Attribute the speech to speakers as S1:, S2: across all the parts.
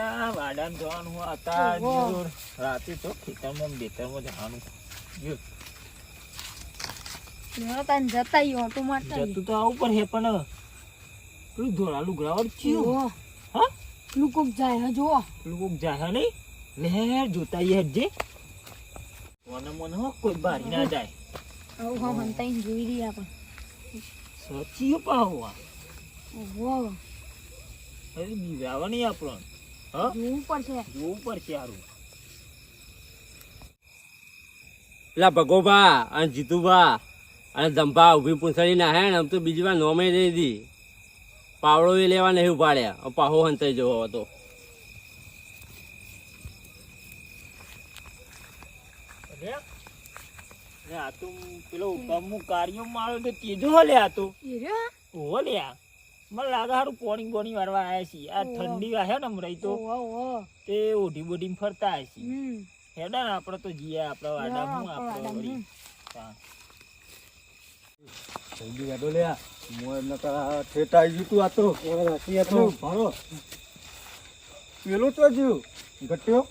S1: લ્યા વાડામાં જવાનું
S2: હું
S1: જોર. રાતે તો ખેતરમાં બેતરમાં જવાનું. જો,
S2: લેવા તાન જતા ઈ ઓટો મારતા
S1: જતું તો આવું પણ હે પણ પેલું ધોળા લુગડાવાળું ચિયું. હા?
S2: પેલું જાય હે જો
S1: પેલું કોક જાહે નહીં? લહેર જોતા ઈ હટજે. મને મને કોઈ બારી ના જાય.
S2: આવું હા જોઈ રહી આપણે.
S1: સચીઓ પાહો આ.
S2: ઓહો.
S1: હવે બીવરાવા નહીં આપણો. હા
S2: જોવું પડશે
S1: જોવું પડશે હારું.
S3: પેલા ભગોભા અને જીતુભા અને ધંભા ઊભી પૂંછડી ના હે આમ તો બીજી વાર નોમે દઈ દી. પાવડો એ લેવા નહીં ઉપાડ્યા પાહો હંતાઈ જવો હતો
S1: આ તો પેલો કાર્યો મારો તો તેજો હો લે આ તો.
S2: ઈ
S1: ઓહો લે આ મને લાગે હારું પોણી બોણી વાળવા આવ્યા છીએ. આ ઠંડી વાહે ને હમણાં તો. તે ઓઢી બોઢી ફરતા આવ્યા છીએ. હેડા ને આપણે તો જઈએ આપણા વાડા હું
S2: આપણા
S1: વળી.
S4: જલ્દી ગાડો લે હું એમને ઠેઠ આવી ગયું તું આ તો. પેલો ભારો. પેલું તો જ્યું. ઘટ્યો.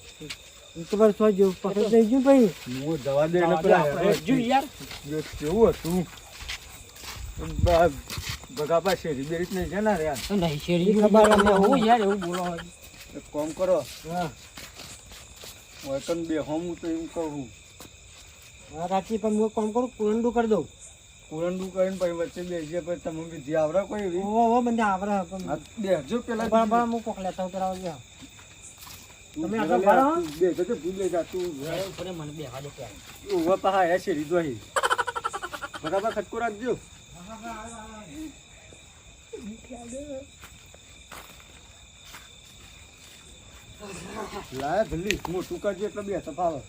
S4: મોં જવા દે એને પેલા.
S1: જો યાર.
S4: કેવું હતું? બા- ભગાપા શેરી બેરી નહીં છે ને રે આ.
S1: નહીં શેરી ખબર હું યાર એવું બોલો
S4: એક કામ કરો. હું. એકન બે હોમ તો એમ કહું
S5: રાત્રિ પણ હું કામ કરું પુરંડું કરી દઉં.
S4: કુરંડું કરીને પછી વચ્ચે બેસીએ પછી તમે બીજી આવડે કોઈ એવી?
S5: ઓહો બંને આવડે પણ.
S4: હા, બેસજો પેલા
S5: બરાબર હું કોક લેતા હું પેલા આવજો.
S4: તું
S5: તમે આગળ.
S4: તો ભૂલી જા તું
S1: મને મને બેહવા દે ત્યાં.
S4: પાહા આયા શેરી દોહી બરાબર ખટકો રાખજો. લાય ભલી મોટું કરજો એટલે બે તફાવત.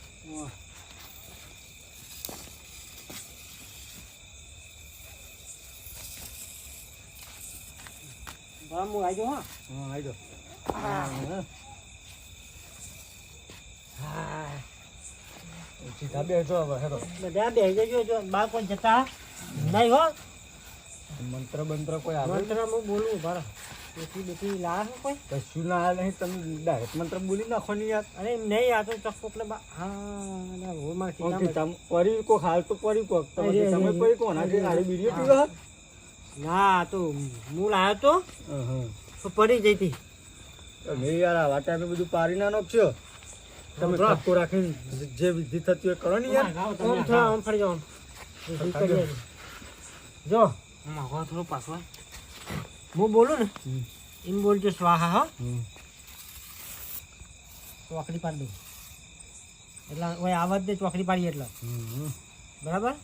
S5: બરાબર હું આવી જાઉં હા?
S4: હા આવી જાઓ. સીધા બેસજો હવે હેરો
S5: બધા બેસી જજો જો બા કોઈ જતા. નહીં હો.
S4: મંત્ર બંત્ર કોઈ આવે?
S5: મંત્ર હું બોલું બરાબર બેઠી બેઠી લાવે કોઈ?
S4: કશું ના આવે નહીં તમે ડાયરેક્ટ મંત્ર બોલી નાખો ને યાર.
S5: અરે નહીં આ તો ચક્કો એટલે હા હું મારે
S4: ઓકે તમ પરી કોક હાલ તો પરી કોક. તમે તમે પરી કો ના કે ગાડી પીવા હાથ?
S5: ના તો હું લાવ્યો તો. પડી જઈ હતી
S4: તમે યાર આવા ટાઈમે બધું પારી ના નાખશો. તમે
S5: બરાબર.
S4: રાખીને જે વિધિ થતી હોય કરો ને યાર.
S5: આમ થા આમ ફરી જાઓ. જો. આમાં હવા થોડો હું બોલું ને? એમ બોલજો સ્વાહા હો. ચોકડી પાડી દઉં. એટલે ઓય આવાજ દે ચોકડી પાડી એટલે. બરાબર?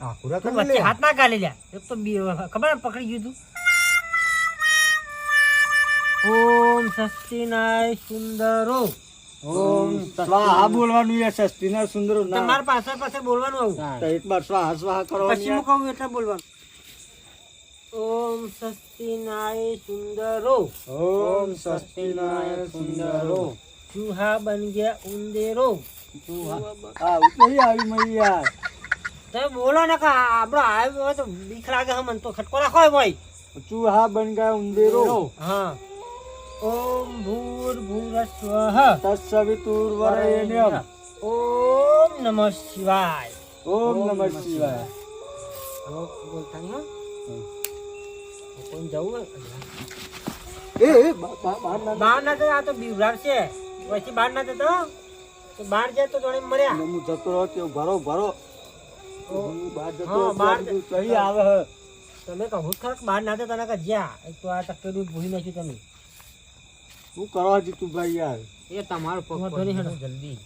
S4: આખું રાખો
S5: તું
S4: ને
S5: વચ્ચે હાથ ના ગાલી લ્યા એક તો બી- ખબર પકડી ગયું તું. ઓમ સસ્તીનાય સુંદરો.
S4: ઓમ સ્વાહા. બોલવાનું યાર સસ્તીના સુંદરો ના.
S5: તમારા પાસે પાસે બોલવાનું આવું.
S4: તો એક બાર સ્વાહા સ્વાહા કરવાની
S5: પછી હું કહું એટલે બોલવાનું. ઓમ સસ્તીનાય સુંદરો.
S4: ઓમ સસ્તીનાય સુંદરો.
S5: ચૂહા બન ગયા ઉંદેરો.
S4: ઉતરી આવી
S5: તમે બોલો ને કે આપણો આવ્યો તો બીક લાગે મને. તો ખટકો રાખો હોય ભાઈ.
S4: ચૂહા બન ગયા ઉંદેરો.
S5: હા. ઓમ ભૂર ભૂરસ્વહ
S4: તત્સવિતુર્વરેણ્યમ
S5: ઓમ નમઃ શિવાય
S4: ઓમ નમઃ શિવાય
S5: બોલતા જવું
S4: એ બહાર ના
S5: બહાર આ તો બીવરાડ છે પછી બહાર ના જતો તો બહાર જાય તો જોડે મર્યા
S4: હું જતો રહ્યો તે ભરો ભરો બહાર જતો
S5: બહાર
S4: સહી આવે હે.
S5: તમે કહું ખરા બહાર ના જતા ના કે જ્યાં? એક તો આ દૂધ ભૂલી નાખ્યું તમે.
S4: શું કરવા જીતુભાઈ યાર?
S5: એ તમારો પગ હેડો જલ્દી.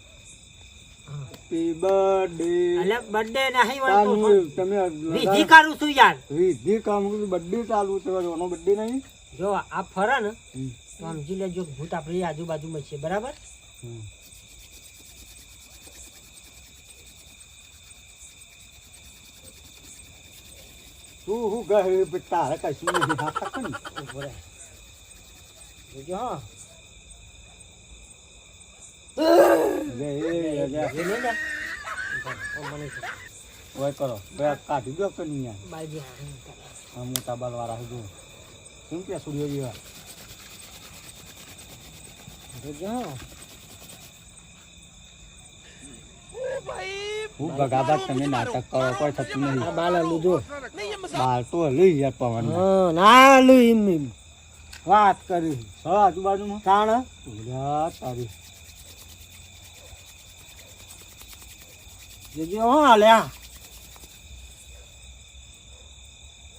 S4: હેપી બર્થડે
S5: અલે બર્થડે નહીં વાળતો
S4: તમે
S5: વિધિ કરું છું યાર.
S4: વિધિ કામ બર્થડે ચાલુ છે એનો બર્થડે નહીં.
S5: જો આ ફરે ને તો સમજી લેજો ભૂત આપણી આજુબાજુમાં છે બરાબર?
S4: હમ. તું હું કહે? તારે કશું નહીં હાથ રાખો ને.
S5: ઊભો રહે. જોજો હો
S4: લે, એ, એ, લે.
S5: એ નહીં લે ઓ, મને છે.
S4: બાલ હું બગાબા તમે નાટક કરો કોઈ થતું નહીં
S5: બાલ જો
S4: બાર તો પવન
S5: વાત કરી
S4: હા આજુબાજુમાં
S5: તાણ
S4: તારી.
S5: જજે હો હાલ્યા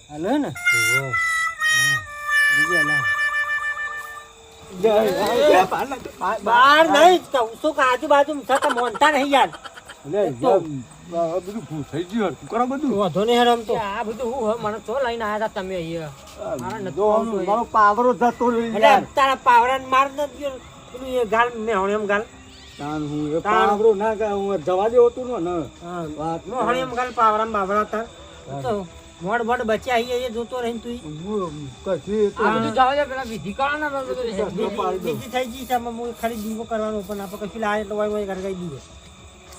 S5: હાલે ને. બાર નહીં કહું. કે આજુબાજુ થતા મોનતા નહીં યાર.
S4: બધું ભૂલ થઈ ગયું તું કરો બધું.
S5: વધો નહીં હેરમ તો.
S6: આ બધું હું મને તો લઈને આવ્યા હતા તમે અહીંયા? મારા નથી
S4: પાવરો જતો
S5: તારા પાવરાને માર ન ગયો ગાલ મેં એમ ગાલ.
S4: તાન હું એ પાવરો ના કે હું જવા દે હોતું ને
S5: હા.
S4: વાત
S5: મોહણી એમ ગાલ પાવરામાં બાવરા તાર. તો મોડ મોડ બચ્યા આઈએ એ જોતો રહીને તું
S4: હું કશી તો
S6: આ બધું જવા દે પેલા વિધિ ને
S4: બીજી
S5: બીજી થઈ ગઈ છે હું ખાલી દીવો કરવાનો પણ આપણે કશું લાય એટલે વાય વાય કરી દઈએ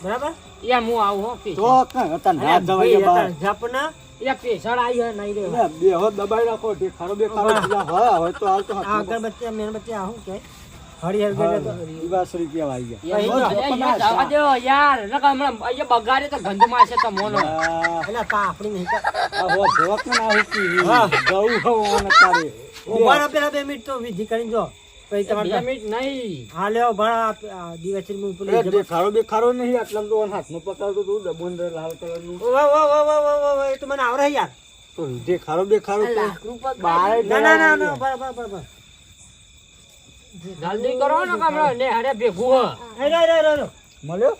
S5: બરાબર?
S6: યા હું આવું હો
S4: તો કાંઈ હતા ના જવા
S5: ભાઈ, જપના
S6: યા પેશન્ટ આઈ હે નહીં રે.
S4: બે હો દબાઈ રાખો તે ખરો બે ખરો બીજા હોય હોય તો હાલ તો
S5: અગરબત્તી મેણબત્તી આ હું કે? હરિહર ગરે તો
S4: હા, દીવાસળી કહેવાય ગયા.
S6: જવા દો યાર. નકર હમણાં અહીંયા બગાડે તો ગંધ મારશે તો મોનો
S5: એટલે પા આપણી નહીં કર.
S4: આ હો જોક ના હુકી.
S5: હા.
S4: ગૌ હો ઓને તારે.
S5: ઊભા રહો પેલા બે મિનિટ તો વિધિ કરી જો. પછી
S6: બે
S5: તમારે
S6: મિનિટ નહીં.
S5: હા લ્યો ભણા દિવસે પેલું
S4: એ દેખાડો બેખાડો નહીં. આટલા તો હાથમાં પકડતો તું ડબોંદર લાલ કલરનું.
S5: ઓ વાહ વાહ વાહ વાહ, એ તો મને આવડે યાર.
S4: તો દેખાડો બેખાડો તો
S6: રૂપિયા
S5: ના ના ના ના બરાબર બરાબર
S6: જલ્દી કરો ને કમરો ને અરે ભેગું હો.
S5: એ રે રે રે રે.
S4: મળ્યો.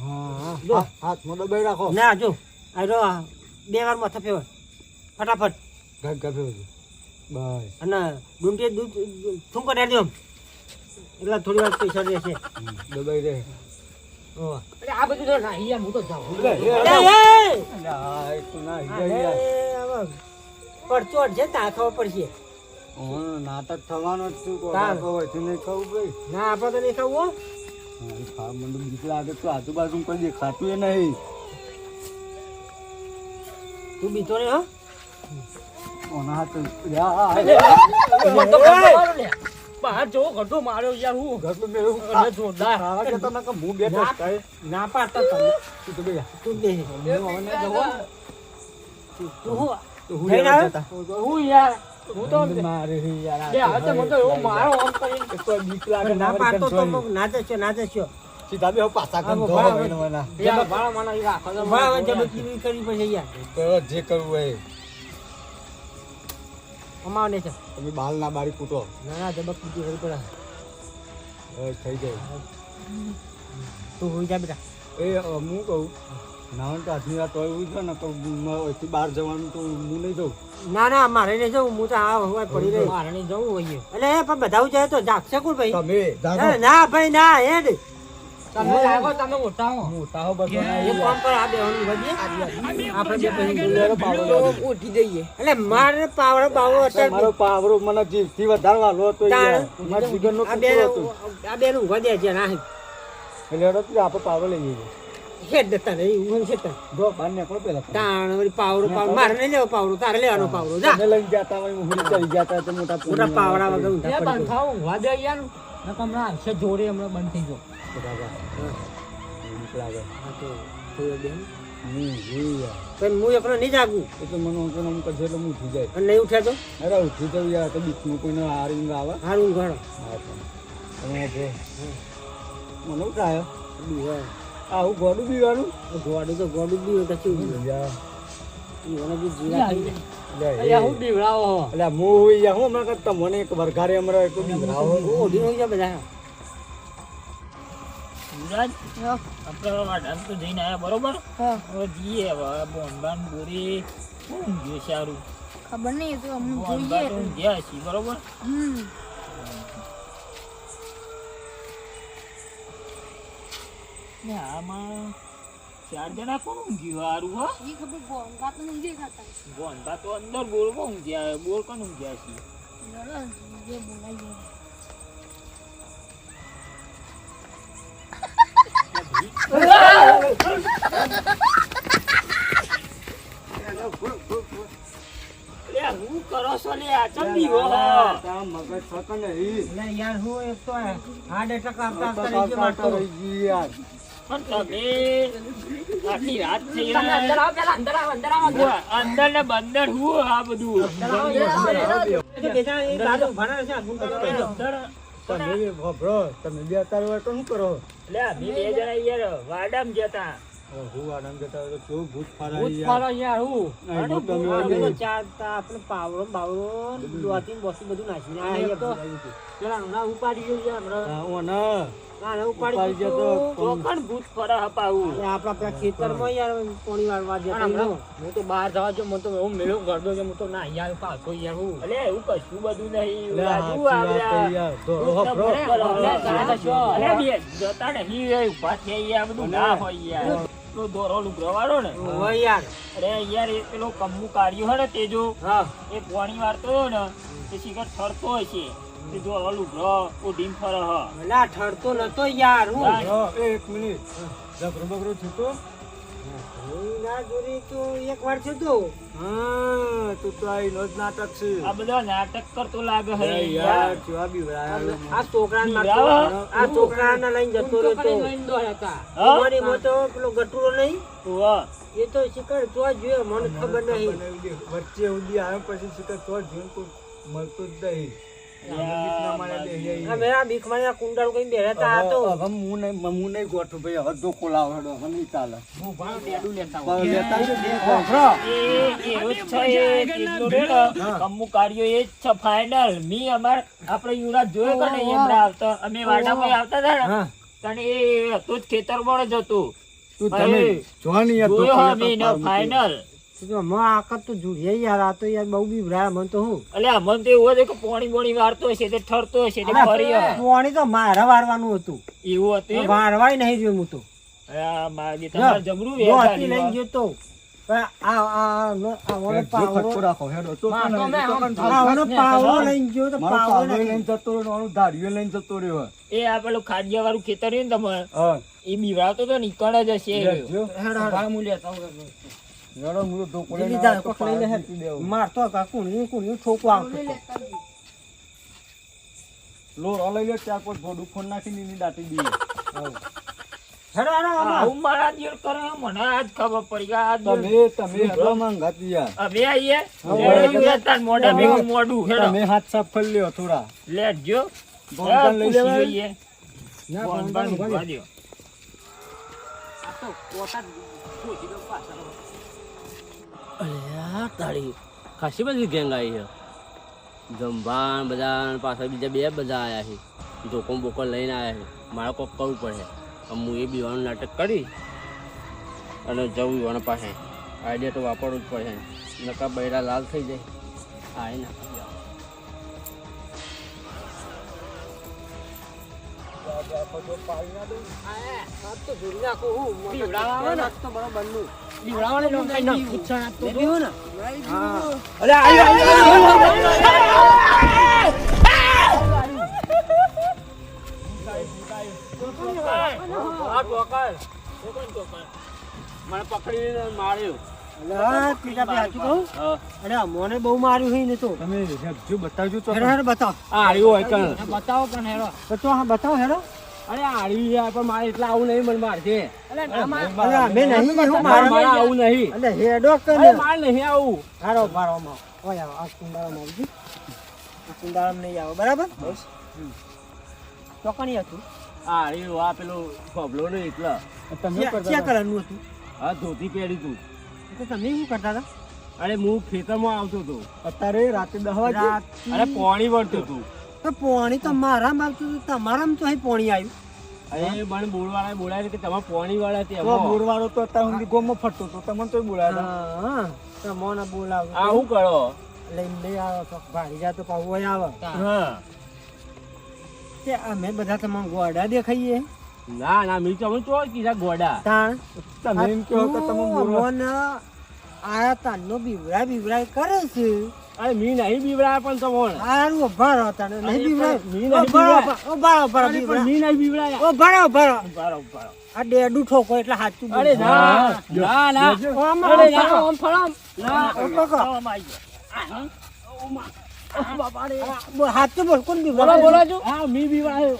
S4: હા
S5: જો.
S4: હા, હાથમાં દબાઈ રાખો.
S5: ના જો. આ જો બે વાર માથા ફેવર ફટાફટ.
S4: ગગ ગભે બધું. બસ
S5: અને ડુંટી દૂધ શું કરે દો. એટલે થોડી વાર પૈસા રહેશે.
S4: દબાઈ રહે.
S6: અરે આ બધું તો નહીં યાર હું તો જાઉં.
S4: એ, ના
S5: છે પડશે.
S4: નાટક થવાનો જ શું હોય નહીં ખાવું ભાઈ.
S5: ના આપણે તો નહીં ખાવું હો.
S4: મને બીક લાગે તો આજુબાજુ કોઈ દેખાતું એ નહીં.
S5: તું બીતો નહીં હો.
S4: ઓના
S6: તો બહાર જોવો માર્યો યાર હું. જોરદાર.
S4: હું બેઠો જ
S5: ના પાડતા
S4: તું તો.
S5: તું તું. હું
S6: યાર. હું તો
S4: મારે યાર
S6: બે હાથે મને એવો મારો આમ કરીને
S4: એક બીક લાગે
S5: ના પાડતો તો
S4: ના
S5: ના જશો ના
S4: સીધા બેહો પાછા
S5: હા,
S4: ગંધો
S5: બરાબર.
S4: હોય ને મને.
S6: યાર મારા મને ઈ રાખો તો
S5: બરાબર
S6: મને
S5: જબરદસ્તી બી કરવી યાર
S4: તો જે કરવું હોય
S5: અમાવ છે
S4: તમે બાલ ના બારી કૂટો.
S5: ના ના જબરદસ્તી કરવી પડે.
S4: હવે થઈ જાય.
S5: તું હોઈ જા બેટા.
S4: એ હું કહું નાવન તો આજની વાત હોય એવું છે ને તો અહીંથી બહાર જવાનું તો હું નહીં જઉં.
S5: ના ના મારે નહીં જવું. હું તો આ હોય પડી રહી.
S6: મારે નહીં જવું હોય
S5: એટલે એ પણ બધા જાય તો જાગશે કોણ ભાઈ?
S4: તમે
S5: ના ભાઈ ના એ
S6: તમે લાગો તમે મોટા હો
S4: મોટા હો બધો. ના
S5: કામ પર આ બેવાનું વધીએ આપણે
S4: પાવડો
S6: ઉઠી જઈએ.
S5: એટલે મારે પાવડો બાવડો
S4: મારો
S5: અત્યારે
S4: પાવરો મને જીભથી વધારે વાલો હતો. મારા જીગરનો
S5: આ બે
S4: ટુકડો હતો.
S5: આ બે નું વધે છે ના
S4: એટલે આપણે પાવડો લઈ જઈએ
S5: હેડ દેતા નહીં હું છે તાર
S4: જો બહાર નીકળો પેલા
S5: તાણ વળી પાવડો પાવડો મારે નહીં લેવો પાવડો તારે લેવાનો પાવડો જા.
S4: તમે લઈ જતા હોય હું ચડી જતા તો મોટા
S5: મોટા પાવડા વગર ઊંધા પડી
S6: બંધ થાવ યાર નકર હમણાં આવશે જોડે હમણાં બંધ થઈ જાવ
S4: બરાબર. લાગે.
S5: હા તો થોડો બેન.
S4: હમ, હમ
S5: પણ હું એકલો નહીં જાગું?
S4: એટલે મને ઊંઘ ઊંઘ કરશે એટલે હું ઉઠી જાય
S5: અને નહીં ઉઠ્યા તો?
S4: અરે ઉઠી જવું યાર તો બીકનું કોઈને હારીને આવે.
S5: હારું
S4: હા તો. તમે મને ઉઠાયો? આવું ગોડું પીવાનું?
S5: ગોડું તો ગોડું પીવું હોય કશું બી જીરા થઈ જાય.
S4: લે, એ.
S6: અલ્યા હું બીવડાવો? હો
S4: એટલે હું હોય હું હમણાં કરતા મને એક વરઘારે હમણાં એક બીવડાવો.
S5: ઓઢી હોય છે બધા.
S1: આપણે વાડામ તો જઈને આવ્યા બરોબર?
S2: હા.
S1: હવે જઈએ હવે બોનબાન બોરી સારું.
S2: ખબર નહીં તો અમને જોઈએ.
S1: ઊંઘ્યા છીએ બરોબર?
S2: હમ.
S1: ને આમાં ચાર જણા કોણ ઊંઘ્યું? હારું હો.
S2: એ ખબર ગોંગા તો ઊંઘી ખાતા
S1: બોનબા તો અંદર બોરમાં ઊંઘ્યા બોર કોણ ઊંઘ્યા
S2: લડો, જે બોલાય એ.
S1: હું કરો છો લે ચંદી હો?
S4: મગજ નહીં
S5: યાર હું એક તો હાર્ટ એટેક આવતા આવતા રહી ગયો
S4: યાર.
S1: પણ તમે આટલી રાત થઈ
S6: અંદર આવો પેલા અંદર આવો અંદર આવો
S1: અંદર ને બંદર હું આ બધું
S5: છે, છે.
S4: તમે ભભરો તમે બે અત્યારે શું કરો
S1: અમે બે જણા યાર વાડામ જતા
S5: પાવડો બાવડો બધું
S6: ઉપાડી ગયું
S4: હા, હું
S5: એ.
S6: હું હું. હું હું
S1: એ દોરો લુગડવાળો ને
S5: યાર.
S1: અરે યાર એ પેલો કમ્મુ કાઢ્યો હોય ને તેજો.
S5: હા.
S1: એ પોણી વાળતો ને તે શિખર ઠરતો હોય છે તે જો લુગડો ઉડીને ફરે હ.
S5: ઠરતો નતો યાર હું.
S4: એક મિનિટ. જબરો બગરો છૂટો
S5: ના જોરી તો એક વાર છે
S4: હા તું તો આ જ નાટક છે.
S1: આ બધા નાટક કરતો લાગે હે. યાર
S4: યાર કેવા
S5: આ છોકરાને મારતો આ છોકરાને લઈને જતો રહ્યો? મારી મોટો પેલો ગટુરો નહીં?
S1: વાહ.
S5: એ તો શિકાર તો જોયો મને ખબર નહીં.
S4: વચ્ચે ઉડી આવ્યો પછી શિખર તો જીવન કોઈ મળતું જ નહીં. અમે
S5: આ
S4: અહીંયા.
S5: મેરા કુંડાળું કઈ બેઠા હતા
S4: હવે હવે હું નહીં હું નહીં ગોઠું ભાઈ હવે ધોકો લાવો હેડો હવે નહીં ચાલે
S6: હું ભાવ ડેડું લેતા
S4: પણ લેતા આવજો બે
S1: એ
S4: ગોખરો.
S1: એવો જ છે કમ્મુ એ જ ફાઇનલ મી અમાર આપણે યુવરાજ જોયો કે નહીં એમના આવતા અમે વાડામાં આવતા હતા ને તને એ હતું જ પણ જ હતું
S4: જોવાની
S1: અરે,
S5: આકત તો જુડીએ યાર આ તો યાર બહુ બી ભરાયા તો હું.
S1: એટલે અમને તો એવું હતું કે પોણી બોણી વારતો હશે તે ઠરતો હશે તે ફરી આવે.
S5: પાણી તો મારે વારવાનું હતું.
S1: એવું હતું
S5: વારવાય નહીં જોયું હું તો.
S1: જમરૂ
S5: લઈને ગયો
S1: એ આ પેલું ખાડિયા વાળું ખેતર ને તમારે? એ બીવડાવતો તો નીકળ જ હશે. એ
S4: લઈને
S5: જા,
S4: આવ્યો તો
S5: કોક.
S4: મૂકી દેવું.
S5: મારતો હતા કુણ્યું કુણ્યું ઠોકવા આવતો.
S4: લોરો લઈ લે ચાર પાંચ ભોડું ફોન નાખીને એની દાટી દઈએ.
S5: હેડો, હેડો, આમાં.
S1: આવું મારા દિયર કરે મને ખબર પડી કે આ દિયર-
S4: તમે તમે હેડો માંગાતી યાર
S1: હવે આઈએ.
S4: હા,
S1: લેડો યુવરાજ તાર મોઢા ભેગું મોઢું હેડો.
S4: તમે હાથ સાફ કરી લ્યો થોડા.
S1: લેજો
S4: લઈ
S5: ના,
S3: અલ્યા તારી ખાસી બધી ગેંગ આવી છે. જંભાન બધા પાછળ બીજા બે બધા આવ્યા છે. જોકો બોકો લઈને આવ્યા છે. મારે કોક કરવું પડે. હું એ બીવાનું નાટક કરી અને જવું એના પાસે. આઈડિયા તો વાપરવું જ પડે. નકા બૈરા લાલ થઈ જાય.
S6: આવે ને?
S3: મને પકડીને માર્યો
S5: બહુ માર્યું હોય ને તો
S4: તમે બતાવજો તો
S5: હેડો હેડો બતાવો
S6: બતાવો પણ હેરો.
S5: બતાવો હેડો
S3: અરે હાર્યું યાર પણ મારે એટલે આવું નહીં મને મારશે
S6: ના.
S5: અરે અમે નહીં હું
S3: મારે
S5: મારે
S3: આવું નહીં.
S5: અલે હેડો કે
S3: અરે મારે નહીં આવું.
S5: હારો મારો માં ઓય આવો આ કુંડાળામાં આવજો. આ કુંડાળામાં નહીં આવો બરાબર? બસ. ચોકણી હતું.
S3: આ હાર્યું આ પેલો ફબલો નહીં એટલે.
S4: તમે
S5: ક્યાં કરવાનું કલરનું હતું?
S3: આ ધોતી પહેરી તું.
S5: તો તમે શું કરતા હતા?
S3: અરે હું ખેતરમાં આવતો હતો.
S4: અત્યારે રાતે દહ વાગે
S3: અરે પાણી વળતું હતું.
S5: તો પોણી તો મારામાં આવતું હતું તમારામાં તો અહીં પોણી આવ્યું.
S3: અરે મને બોલાય કે તમે પાણી વાળા તે
S4: તો બોરવાળો તો અત્યારે સુધી ગોમમાં ફરતો હતો તમને તો બોલાયા
S5: હા તો
S3: આવું કરો?
S5: લઈને લઈ આવો તો જા તો પાછું અહીં આવે.
S1: હા.
S5: તે અમે બધા તમામ ગોડા દેખાઈએ.
S3: ના ના મી તમે કીધા ગોડા.
S5: તાણ.
S4: તમે એમ કહો કે તમે બોરવા
S5: અમોને આયા તાનનો બીવરા બીવરા કરે છે.
S3: અરે મી નહીં બીવડાયા પણ તમને
S5: હારું ઊભા તને નહીં બીવરા
S3: મી નહીં
S5: ઊભા રહો,
S3: બીવરાય.
S5: ઊભા રહો, ઊભા રહો,
S3: પણ
S5: બીવરા.
S3: મી નહીં બીવડાયા
S5: ઊભા રહો, ઊભા રહો.
S1: ઉભારો, ઉભારો.
S5: આ ડેડું ઠોકો એટલે સાચું.
S3: અરે ના ના ના અરે
S5: આમ,
S3: ના
S5: આમ
S3: ફળામ
S5: આમ, આમ, આમ.
S1: આવી ગયા.
S5: હાથ બોલ કોણ
S6: બોલો બોલો છું
S5: હા મી બીવડાયો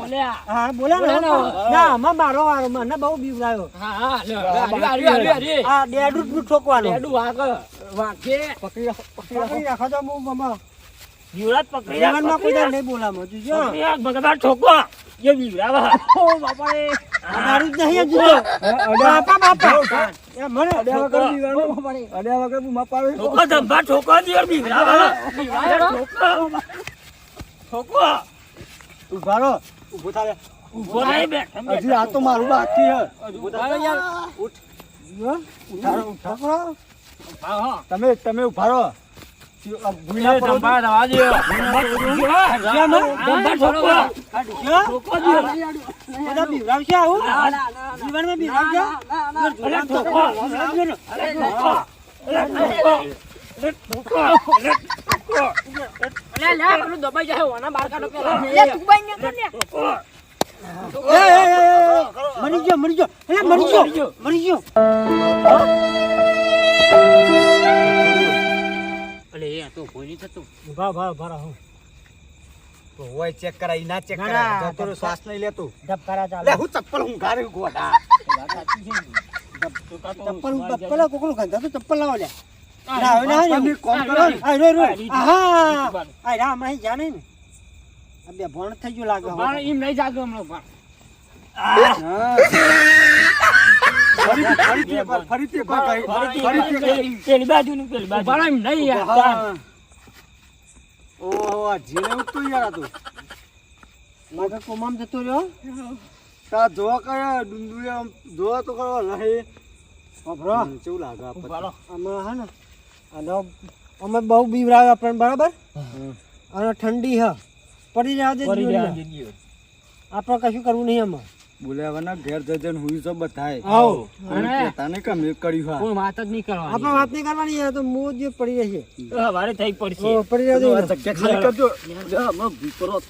S6: બોલ્યા.
S5: હા બોલા ને આમાં. મારો વારો મને બહુ બીવડાયો.
S6: હા હા લ્યો, હારી, હારી, હારી, હારી.
S5: આ ડેડું જ ઠોકવાનું.
S6: એડું વાગ વાગે
S5: પકડી પકડી રાખો. તો હું મમ્મા
S1: યુવરાજ પકડી રાખ,
S5: કોઈ નહીં બોલાવો જોજો
S1: રાખ. પકડી રાખ, ભગવાન ઠોકો. એ બીવરાવા
S5: ઓ બાપા રે મારું જ નહીં હજુ. બાપા બાપા. એ મને
S4: અડ્યા વગર. અડ્યા વગર હું મપાવે.
S1: ઠોકો ધંભા ઠોકો. દિયર બીવરાવા ઠોકો. ઠોકો.
S4: ઊભા રહો. ઊભો થા
S1: ઊભો નહીં બેઠો
S4: હજી આ તો મારું બાકી હે.
S6: યાર.
S4: તમે તમે ઊભા રહો.
S5: મરી ગયો મરી ગયો. મરી ગયો મરી ગયો.
S6: એ આ તો ભોય નહીં થતું.
S5: ભા ભા ભરા હું
S4: તો હોય ચેક કરાય ના ચેક કરાય તો શ્વાસ નહીં લેતો.
S5: ધબકારા
S4: લે
S5: ચાલે.
S4: હું ચપ્પલ હું ઘારે ગોડા
S5: ચપ્પલ ચપ્પલ કોકલું ગંધા તો ચપ્પલ લાવો લે. ના હવે ના
S4: ચપ્પલની કોમ કરો.
S5: આ રો રો આહા. આ રા હમણાં જાણે ને. આ ભણ થઈ ગયું લાગે.
S6: એમ નહીં જાગતો હમણાં પણ.
S4: હા. ફરીથી ફરીથી ફરીથી એકવાર કહી- ફરીથી કહી.
S1: પેલી પેલી બાજુનું પેલી બાજુ
S6: ઊભા નહીં યાર.
S4: ઓહો આ જીને ઉઠતું યાર આ તો
S5: મારે કોમામ જતો રહ્યો
S4: તા જોવા કયા ડુંડુએ આમ જોવા તો કરવા લહે
S5: અભરો
S4: કેવું લાગે
S5: આમાં હે ને અમે બહુ બીવરાવે આપણને બરાબર અને ઠંડી હ પડી
S1: રહ્યા જિંદગીઓ.
S5: આપણે કશું કરવું નહીં આમાં
S4: બોલાવાના ઘેર જજન હુઈ તો બધાય
S5: આવો
S6: અને
S4: તાને કેમ એક કર્યું હા
S6: કોઈ વાત જ નહીં કરવાની.
S5: આપણે વાત નહીં કરવાની આ તો મોજ જે પડી રહી છે
S1: તો હવારે થઈ પડશે
S5: ઓ, પડી
S4: રહી
S5: છે
S4: જગ્યા ખાલી કરજો જા મ ભીતરો.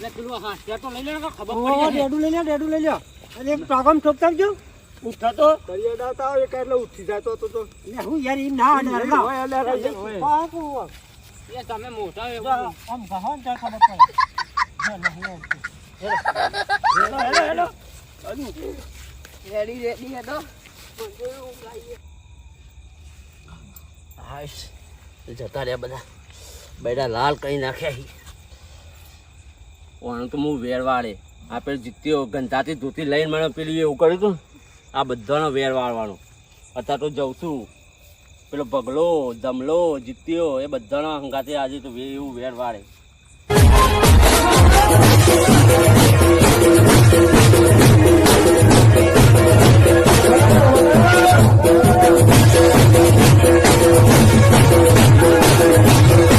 S6: લે, પેલું હાથિયા તો લઈ લે ખબર પડી જાય.
S5: ડેડુ લઈ લે ડેડુ લઈ લે અને એક ટાંકામાં ઠોકતા જો
S1: ઉઠો તો
S4: દરિયા દાતા એક એટલે ઉઠી જાય તો તો તો
S5: લે હું યાર ઈ ના.
S4: હોય એટલે રહી જાય.
S6: એ તમે મોટા એવું.
S5: આમ કહો જા ખબર પડે જો, હું છું.
S1: Hello hello. Hello
S2: ready ready હેડો
S3: હાશ જતા રહ્યા બધા. બેડા લાલ કરી નાખ્યા ઓણ તો હું વેરવાડે આ પેલું જીત્યો ગંધાથી ધોતી લઈને મને પેલી એવું કર્યું હતું આ બધાનો વેર વાળવાનો. અત્યારે તો જઉં છું પેલો ભગલો જમલો જીત્યો, એ બધાનો હંગાથી આજે તો એવું વેર વાળે. Thank you.